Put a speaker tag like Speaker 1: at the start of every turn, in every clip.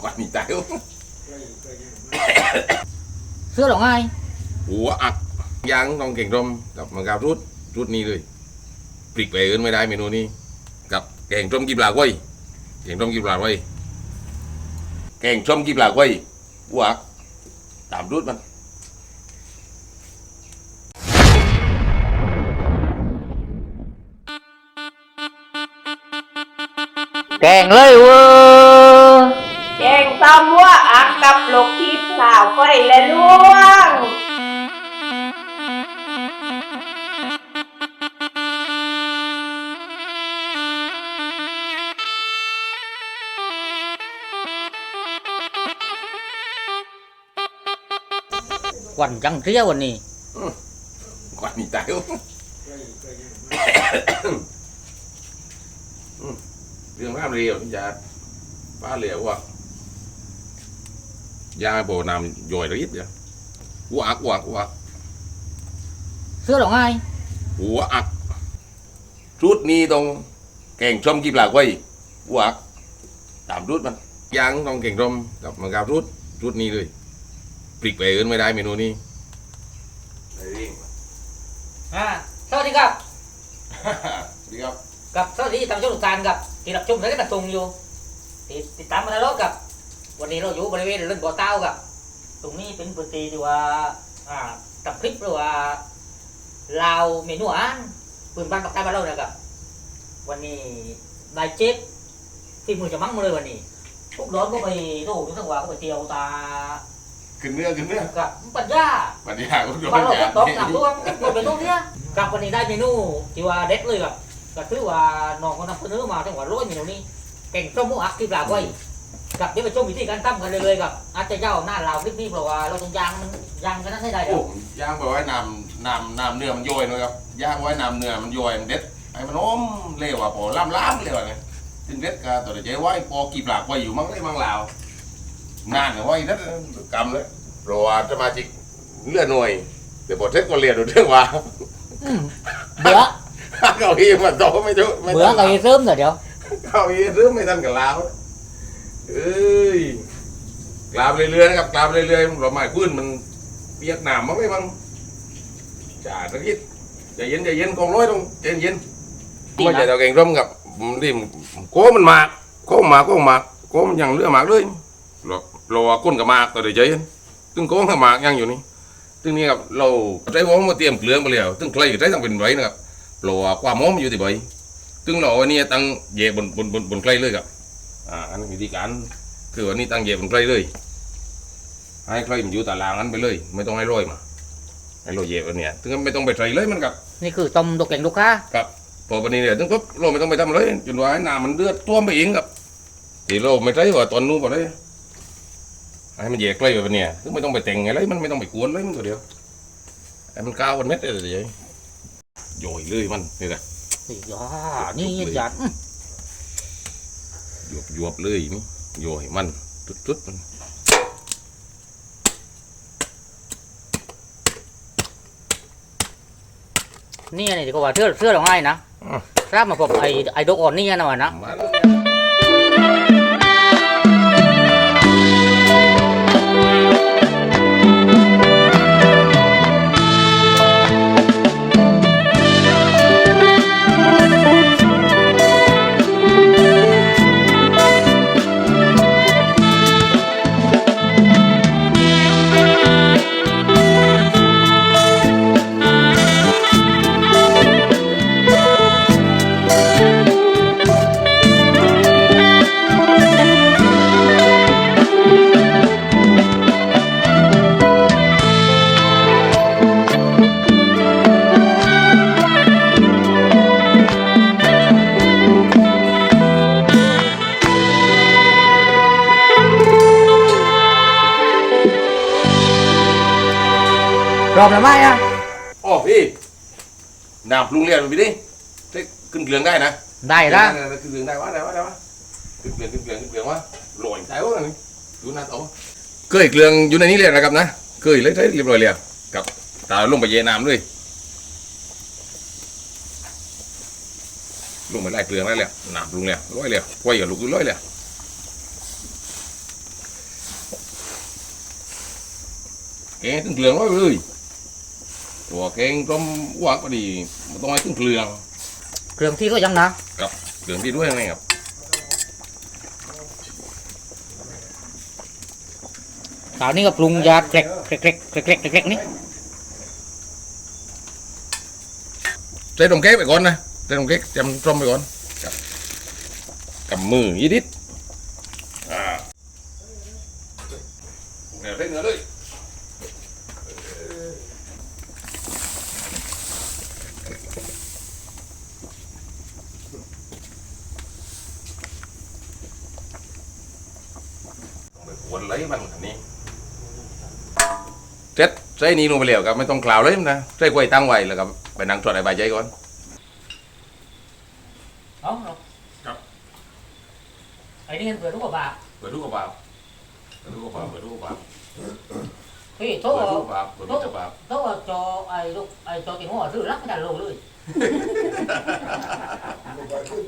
Speaker 1: ก่อนหนีตาย
Speaker 2: เสื้อหรอไง
Speaker 1: หัวอักยางต้องเก่งรมกับมะกาวรุดรุดนี้เลยปลิกไปอื่นไม่ได้เมนูนี้ กับแกงส้มกีปลาก้อยแกงส้มกีปลาก้อยแกงส้มกีปลาก้อยหัวอักตามรุดมัน
Speaker 2: แกงเลยเว้ย
Speaker 3: แกงตำว่าอักกับลูกทิพย์สาวไฟและล่วง
Speaker 2: วันจังเที่ยววันนี้
Speaker 1: ก่อนหนีตาย เรื่องราวเรียวนี่จะป้าเหลียวว่ายาโบนำย่อยระยิบเดียวหัวอักหัวอักหัวอัก
Speaker 2: เสื้อหรอไง
Speaker 1: หัวอักรุดนี้ตรงแกงส้มกีปลาก้อยหัวอักตามรุดมันยางต้องแกงส้มกับมะกาวรุดรุดนี้เลยปลิกไปอื่นไม่ได้เมนูนี้
Speaker 2: อ่าสวัสดีครับ
Speaker 1: ดีครับ
Speaker 2: กับสวัสดีทางช่องลูกตาลกับที่รับชมรายการตรงอยู่ติดติดตามมาตลอดกับ วันนี้เราอยู่บริเวณเรื่องบ่อเต้ากับ ตรงนี้เป็นพื้นที่ที่ว่าอ่าตับคลิปหรือว่าลาวเมนูอาหารปืนบ้านปากใต้บ้านเราเนี่ยกับ วันนี้นายเจ็บที่มือจะมั่งมาเลยวันนี้พวกร้อนก็ไปโน่นทั้งว่าก็ไปเที่ยวตา
Speaker 1: ขึ้นเนื้อขึ้นเนื้อ
Speaker 2: กับปัญญา
Speaker 1: ปัญญาก็โดน
Speaker 2: ฟังเรา
Speaker 1: ยา
Speaker 2: ตกหนักด้วยหมดไปตรงเนี้ยกับวันนี้ได้เมนูที่ว่าเด็ดเลยกับ ก็ถือว่าน้องก็นำเสนอมาทั้งว่าร้อยเมนูนี้แกงส้มหมูอักที่ปลาไว้กับเดี๋ยวไปชมวิธีการทำกันเลยเลยกับอาจจะเจ้าหน้าเราคลิปนี้เพราะว่าเราต้องยางมันยางกันนั้นให้ได้เดี๋
Speaker 1: โอ้
Speaker 2: ยว
Speaker 1: ย่างไปไว้น้ำน้ำน้ำเนื้อมันย่อยหนะครับย่างไว้น้ำเนื้อมันย่อยมันเด็ดไอ้มันอมเร็วอะพอล้ำล้ำเร็วไงถึงเด็ดก็ตัวเดี๋ยวไว้พอกีบหลากไว้อยู่มั้งเลยมั้งลาวนานเลยไว้นัดกำเลยรอสมาชิกเลือดหน่วยเดี๋ยวพอเท็ดก็เรียนดูเรื่องว่า
Speaker 2: เบื่อ
Speaker 1: เก้าอี้มันโตไม่ถูกไม่
Speaker 2: เบื่อ
Speaker 1: ทัน
Speaker 2: ไก่เสริมเดี๋ยวเดี๋ยว
Speaker 1: เก้าอี้เริ่มไม่ทันกับลาวเอ้ยกลาบเรื่อยๆนะครับกลาบเรื่อยๆเราหมายพื้นมันเปียกหนามมั้งไม่มั้งจ่าตะกี้ใจเย็นใจเย็นกองร้อยต้องใจเย็นไม่ใช่เราแกงร่มกับนี่โก้มันหมากโก้หมากโก้หมากโก้มันยังเลือหมากเลยเราเราว่าก้นกับหมากตัวเดียวใจเย็นตึงโก้กับหมากยังอยู่นี่ตึงนี่ครับเราใจวงมาเตรียมเกลือมาแล้วตึงใครใจต้องเป็นไว้นะครับ เราว่าความหอมอยู่ที่ใบตึงเราอันนี้ตั้งเหยบนบนบนบนใกล้เลยครับอ่าอันนี้วิธีการคือวันนี้ตั้งเหยบนใกล้เลย ให้ใกล้มันอยู่ตารางนั้นไปเลย ไม่ต้องให้ร้อยมาให้เราเหยบอันเนี้ยถึงไม่ต้องไปใส่เลยมันกับ
Speaker 2: นี่คือต้มตกแกงลูกค้า
Speaker 1: กับพอวันนี้เนี่ยถึงปุ๊บเราไม่ต้องไปทำเลยจนว่าให้น้ำมันเดือดท่วมไปเองครับที่เราไม่ใช่ว่าตอนนู้นพอเลยให้มันเหยบใกล้แบบเนี้ยถึงไม่ต้องไปแต่งอะไรมันไม่ต้องไปกวนเลยมันตัวเดียวให้มันก้าวมันเม็ดเลยเดี๋ยว โยยเลยมันนี่แหละ
Speaker 2: นี่อ่านี่จัดอื้อ
Speaker 1: หยวบหยวบเลยนี่โยให้มันทุดๆมัน
Speaker 2: นี่นี่ก็ว่าเสื้อเสื้อหรอไงนะทราบมาพบไอ้ไอ้ดอกอ่อนนี่นะวะนะ รอบละไม่อะ
Speaker 1: อ๋อพี่น้ำปรุงเรียนไปดิได้ขึ้นเกลืองได้นะ
Speaker 2: ได้ละ
Speaker 1: ขึ้นเกลืองได้วะได้วะได้วะขึ้นเกลืองขึ้นเกลืองขึ้นเกลืองวะลอยได้วะอยู่น้เต๋อเกยเกลืองอยู่ในนี้เลยนะครับนะเกยเลยเรียบร้อยเลยกับตาลงไปเยน้ำด้วยลงไปไล่เกลืองได้เลยหนาำปรุงเลยร้อยเลยก้อยกับลูกร้อยเลยแกถึงเกลืองร้อยเลย ตัวแกงต้มหวานก็ดีมันต้องให้ตึ้งเกลือง
Speaker 2: เครื่องที่ก็ยังนะ
Speaker 1: กับเกลืองที่ด้วยไงครับ
Speaker 2: คราวนี้ก็ปรุงยาเกล็กเกล็กเกล็กเกล็กเกล็กเกล็กนี่
Speaker 1: ใส่ตรงเก๊กไปก่อนนะใส่ตรงเก๊กจำต้มไปก่อนกับกับมือยี่ดิดอ่าเดี๋ยวเร่งเนื้อเลย วน lấy bằng อันนี้เจ็ด ใส่นี่ลงไปแล้วครับไม่ต้องกล่าวเลยนะใส่กล้วยตั้งไว้แล้วก็ไปนั่งจดไอ้ใบใจก่อน
Speaker 2: เอา
Speaker 1: ครับ
Speaker 2: ไอ้นี่เปิดรูปบา
Speaker 1: เปิดดูกระเป๋าเปิดดูกระเป๋าเปิดดูกระเป๋า
Speaker 2: พี่โท
Speaker 1: เปิด
Speaker 2: ษ
Speaker 1: ดูกระเป๋าเปิดดูกระเป๋า
Speaker 2: โทษจอไอ้ลูกไอ้จอติงหัวซื้อรักไม่ได้โลเลย ขึ้น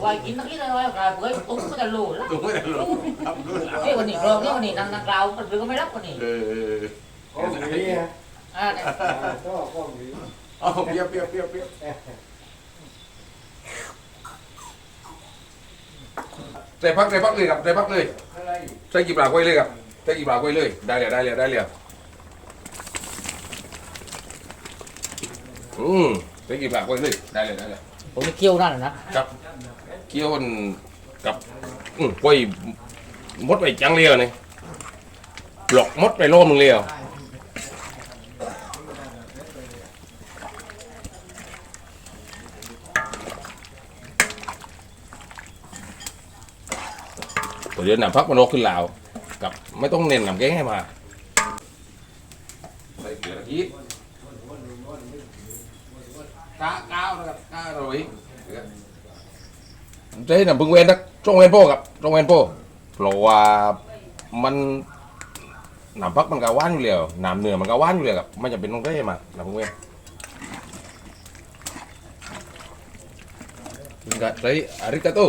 Speaker 2: ไว้กินนักที่ได้ไว้กลายเปิดตุ้มไม่ได้โลละ
Speaker 1: ดูไม่ได้หรอกครับดูแล้ว
Speaker 2: เฮ้ยวันนี้กรอบนี่วันนี้นางนางกล่าวมันก็ไม่รับวันนี้
Speaker 1: เออข
Speaker 2: อ่าเนี่ย
Speaker 1: เอาเปรี้ยวเปรี้ยวเปรี้ยวเปรี้ยวใส่พักใส่พักเลยครับใส่พักเลยใส่กี่ปลากไว้เลยครับใส่กี่ปลากไว้เลยได้เลยได้เลยได้เลย อืมใส่กี่ปลากไว้เลยได้เลยได้เลย
Speaker 2: ผมนี่เคี่ยวนั่นนะ
Speaker 1: กับเกี่ยวมันกับอืมกล้วยมดไปจังเลียวนี่หลอกมดไปโลมึงเลียวตัวเดียวหนำพักมันโนขึ้นลาว กับไม่ต้องเน้นหนำแกงให้มาใส่เกลือตะกี้กาก้าวนะครับก้าวเราอีกเจ๊น่ะเพึ่งเวนนักจงเวนโป้กับจงเวนโป้เพราะว่ามันน้ำพัก มันก็หว่านอยู่แล้วน้ำเนื้อมันก็หว่านอยู่แล้วครับไม่จำเป็นต้องเจ๊มาน้ำเพึ่งเวนกินกับใส่อาริกาโต้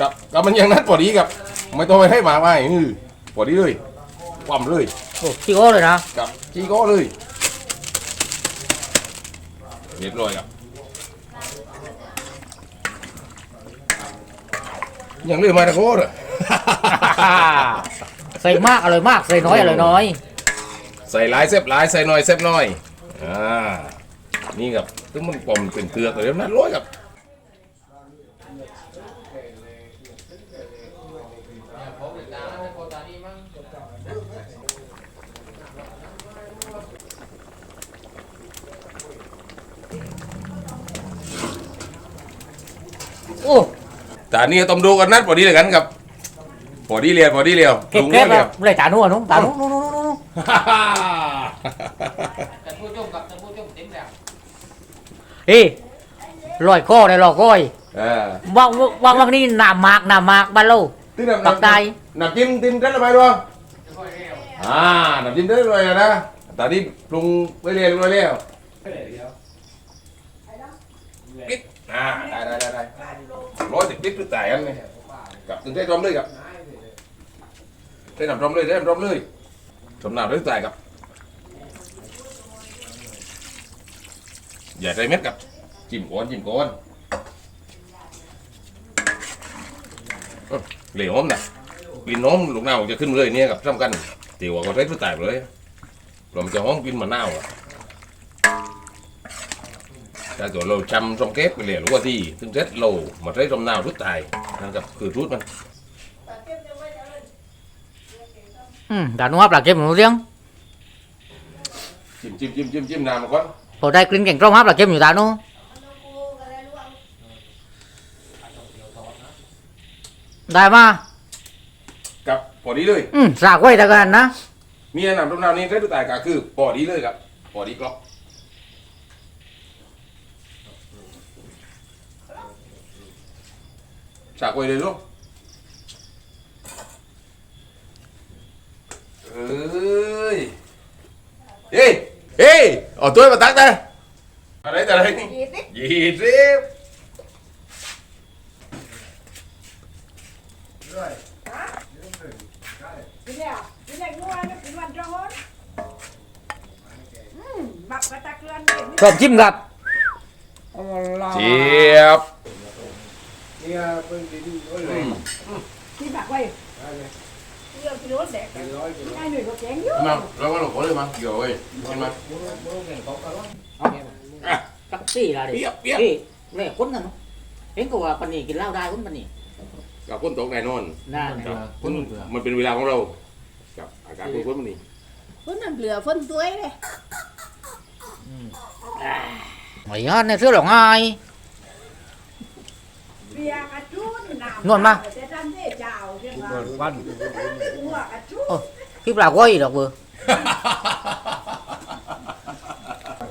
Speaker 1: กับกับมันยังนัดพอดีครับ ไม่ต้องไปให้หมาไม่อือพอดีเลยความเลย
Speaker 2: โอ้ขี้โอ้เลยนะ
Speaker 1: กับจีโก้เลย เรียบร้อยครับยังเหลือมาตะโก้เลย
Speaker 2: ใส่มากอร่อยมากใส่น้อยอร่อยน้อย
Speaker 1: ใส่หลายเซฟหลายใส่น้อยเซฟน้อย อ่า นี่ครับถึงมันปอมเป็นเตือกเลยนะร้อยครับ
Speaker 2: โอ้
Speaker 1: แต่อันนี่ต้องดูกันนัดพอดีเลยกันครับพอดีเรียวพอดีเรียว
Speaker 2: เก็บ
Speaker 1: ลุง
Speaker 2: เก็บ
Speaker 1: เรี
Speaker 2: แล้
Speaker 1: ยวว
Speaker 2: เลยตาหนุ่นุ่งตาหนุ่นุ่งนุ่งนุ่ง
Speaker 1: ฮ่าฮ่า
Speaker 2: แต่ผู้ชมกับแต่ผู้ชมเต็มแล้วเฮ้ยลอยก้อเลยลอยก้อย
Speaker 1: เออ
Speaker 2: ว่างว่างว่างนี่หนามากหนามากบ้านเรา
Speaker 1: ที่น้ำ
Speaker 2: ปักใต้
Speaker 1: น้ำจิ้มจิ้มกันทำไมด้วยอ่าน้ำจิ้มได้เลยนะตอนนี้ปรุงไว้เรียบร้อยแล้วปิด อ่าได้ได้ได้ได้ร้อยสิบปิดปิดแต่กันเลยกับถึงได้รอมเลยครับได้นำรอมเลยได้น้ำรอมเลยสมน้ำด้วยแต่ครับอย่าใส่เม็ดกับจิ้มก้อนจิ้มก้อนเหลวหอมนะกลิ่นหอมลูกน้าจะขึ้นเลยเนี่ยกับสำคัญเตี๋ยวก็ใส่ด้วแต่เลยเราจะห้อมกลิ่นมะนาวอะ ถ้าเกิดเราชำ trong kép cái liền lúa thì tương rất lâu mà thấy trong nào rút tài đang gặp cửa rút mà
Speaker 2: อืมตาหนุ่ปลาเก็บหมูเลี้ยง
Speaker 1: chim chim chim chim chim nào mà con
Speaker 2: พอได้กลิ่นแกงต้มครับปลาเก็บอยู่ตาหนุ่ได้มา
Speaker 1: gặp bỏ đi เลย
Speaker 2: อืมสากไว้แต่กันนะ
Speaker 1: nia nằm trong nào nên thấy rút tài cả cứ bỏ đi เลย gặp bỏ đi clock xả quay đây luôn ơi ê ê ở tôi mà tắt ta ở đây ta đây gì thế
Speaker 4: กินแล้วกิ นแล้วงัวนะกินวันจังหวัดอืมบักกระตะเกลือนเด็ด
Speaker 2: ชอบ ชิมครับ
Speaker 1: เจี๊ยบ
Speaker 5: เนี่ยเพิ่งกินโอ้ยเลย
Speaker 4: ที่บักไว้เรื่องกินรถแดก
Speaker 5: เป็นร้อยกิโล
Speaker 4: ง่ายหน่อยก็แข็งอยู่
Speaker 1: มาเราก็หลบคนเลยมาเกี่ยวเว้ยเห็นไหม
Speaker 2: ตักซี่ละดิ
Speaker 1: เปียกเปียก
Speaker 2: พี่แม่คนนั่นเนาะเห็นก็ว่าปันนี้กินเหล้าได้คนปันนี้
Speaker 1: กับคนตกแน่นอน
Speaker 2: น่า
Speaker 1: กับคนมันเป็นเวลาของเรากับอากาศคนคนมันนี่
Speaker 4: เพิ่นนั่นเหลือเพิ่นตัวเลย
Speaker 2: ไม่ยอดในเสื้อหรอกไง
Speaker 4: เบียร์กระจุ นน้ำ
Speaker 2: นวดมา
Speaker 4: จะทำได้เจ้าเรียกว่า
Speaker 5: เปิดวัน
Speaker 4: หัวกระจุน
Speaker 2: พี่ปลาก้อยดอกเบอร์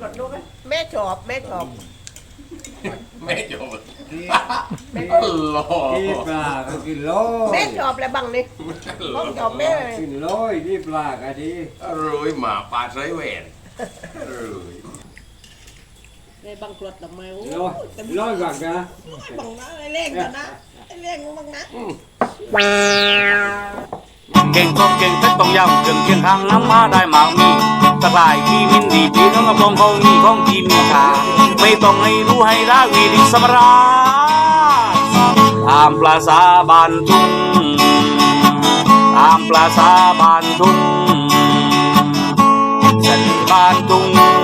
Speaker 4: กดดูกันแม่ชอบแม่ชอบ
Speaker 1: ไม่จบ
Speaker 5: ที่
Speaker 1: หล่อ
Speaker 5: ที่ปลาก็กินโล
Speaker 4: แม่ชอบอะไรบ้างนี่ต้องชอบแม่เลย
Speaker 5: กินโลยที่ปลาก็ดี
Speaker 1: รวยหมาปาดไรแหวนรวย
Speaker 4: ในบังกรดทำไมโอ้
Speaker 5: โลยโลยก่อนนะ
Speaker 4: บังนะไอ้เล่งกันนะไอ้เล่งบังนะ
Speaker 6: เก่งต้องเก่งเพชรต้องยำเครื่องเคียงข้างน้ำมาได้หมากมีตะกลายที่มินดีพี่น้องกับตองเขามีของที่มีค่าไม่ต้องให้รู้ให้ได้วีดีสมราตามปลาสาบานทุ่งตามปลาสาบานทุ่งสันบานทุ่ง